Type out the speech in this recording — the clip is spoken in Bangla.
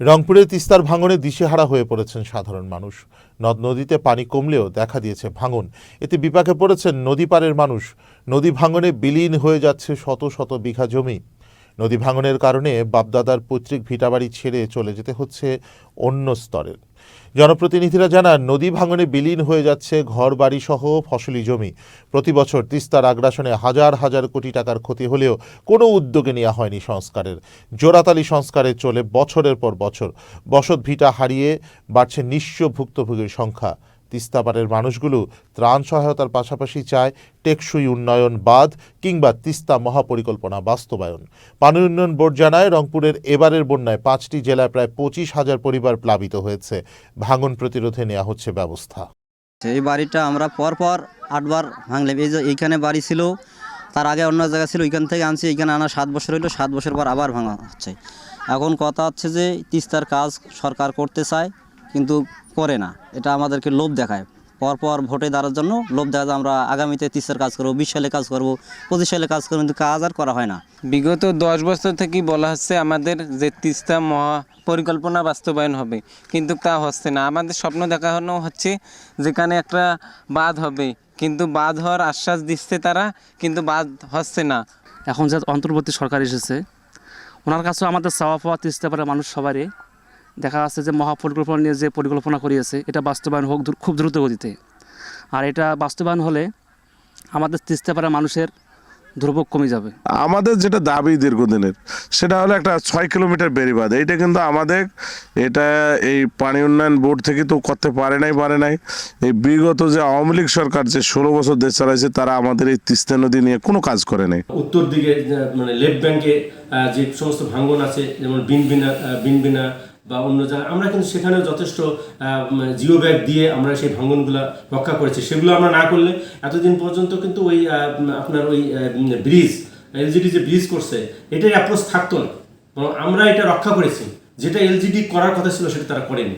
রংপুরে তিস্তার ভাঙনে দিশেহারা হয়ে পড়েছেন সাধারণ মানুষ। নদ নদীতে পানি কমলেও দেখা দিয়েছে ভাঙন। এতে বিপাকে পড়েছেন নদী পারের মানুষ। নদী ভাঙনে বিলীন হয়ে যাচ্ছে শত শত বিঘা জমি। নদী ভাঙনের কারণে বাপদাদার পৈতৃক ভিটাবাড়ি ছেড়ে চলে যেতে হচ্ছে অন্য স্তরের। জনপ্রতিনিধিরা জানান, নদী ভাঙনে বিলীন হয়ে যাচ্ছে ঘর বাড়ি সহ ফসলি জমি। প্রতি বছর তিস্তার আগ্রাসনে হাজার হাজার কোটি টাকার ক্ষতি হলেও কোনো উদ্যোগে নেওয়া হয়নি সংস্কারের। জোড়াতালি সংস্কারে চলে বছরের পর বছর। বসত ভিটা হারিয়ে বাড়ছে নিঃস্ব ভুক্তভোগীর সংখ্যা। তিস্তাপাড়ের মানুষগুলো ত্রাণ সহায়তার পাশাপাশি চায় টেকসই উন্নয়ন বাঁধ কিংবা তিস্তা মহাপরিকল্পনা বাস্তবায়ন। পানি উন্নয়ন বোর্ড জানায়, রংপুরের এবারের বন্যায় পাঁচটি জেলায় প্রায় পঁচিশ হাজার পরিবার প্লাবিত হয়েছে। ভাঙন প্রতিরোধে নেওয়া হচ্ছে ব্যবস্থা। এই বাড়িটা আমরা পর পর আটবার ভাঙলাম। এই যে এইখানে বাড়ি ছিল, তার আগে অন্য জায়গা ছিল, ওইখান থেকে আনছি এইখানে আনা সাত বছর হইল, সাত বছর পর আবার ভাঙা হচ্ছে। এখন কথা হচ্ছে যে তিস্তার কাজ সরকার করতে চায় কিন্তু করে না। এটা আমাদেরকে লোভ দেখায়। পর পর ভোটে দাঁড়ার জন্য লোভ দেখা যায় আমরা আগামীতে তিস্তার কাজ করব বিশ সালে কাজ করব পঁচিশ সালে কাজ করব কিন্তু কাজ আর করা হয় না। বিগত দশ বছর থেকেই বলা হচ্ছে আমাদের যে তিস্তা মহা পরিকল্পনা বাস্তবায়ন হবে কিন্তু তা হচ্ছে না। আমাদের স্বপ্ন দেখানো হচ্ছে যেখানে একটা বাঁধ হবে কিন্তু বাঁধ হওয়ার আশ্বাস দিচ্ছে তারা কিন্তু বাঁধ হচ্ছে না। এখন যে অন্তর্বর্তী সরকার এসেছে ওনার কাছেও আমাদের চাওয়া পাওয়া তিস্তা পারে মানুষ সবারই। দেখা যাচ্ছে যে মহাপরিকল্পনা নিয়ে যে পরিকল্পনা করিয়েছে এটা বাস্তবায়ন হোক খুব দ্রুত গতিতে। আর এটা বাস্তবায়ন হলে আমাদের তিস্তা পাড়া মানুষের দুর্ভোগ কমে যাবে। আমাদের যেটা দাবি দীর্ঘদিনের সেটা হলো একটা ছয় কিলোমিটার বেরিবাদ এইটা কিন্তু আমাদের এটা এই পানি উন্নয়ন বোর্ড থেকে তো করতে পারে নাই পারে নাই। এই বিগত যে আওয়ামী লীগ সরকার যে ষোলো বছর দেশ চালাইছে তারা আমাদের এই তিস্তা নদী নিয়ে কোনো কাজ করে নাই। উত্তর দিকে মানে লেফট ব্যাংকে যে সমস্ত ভাঙ্গন আছে যেমন বিনবিনা বিনবিনা বা অন্য জায়গায় আমরা কিন্তু সেখানেও যথেষ্ট জিও ব্যাগ দিয়ে আমরা সেই ভাঙনগুলো রক্ষা করেছি। সেগুলো আমরা না করলে এতদিন পর্যন্ত কিন্তু ওই আপনার ওই ব্রিজ, এলজিডি যে ব্রিজ করছে, এটার অ্যাপ্রোচ থাকতো না। আমরা এটা রক্ষা করেছি। যেটা এলজিডি করার কথা ছিল, সেটা তারা করেনি।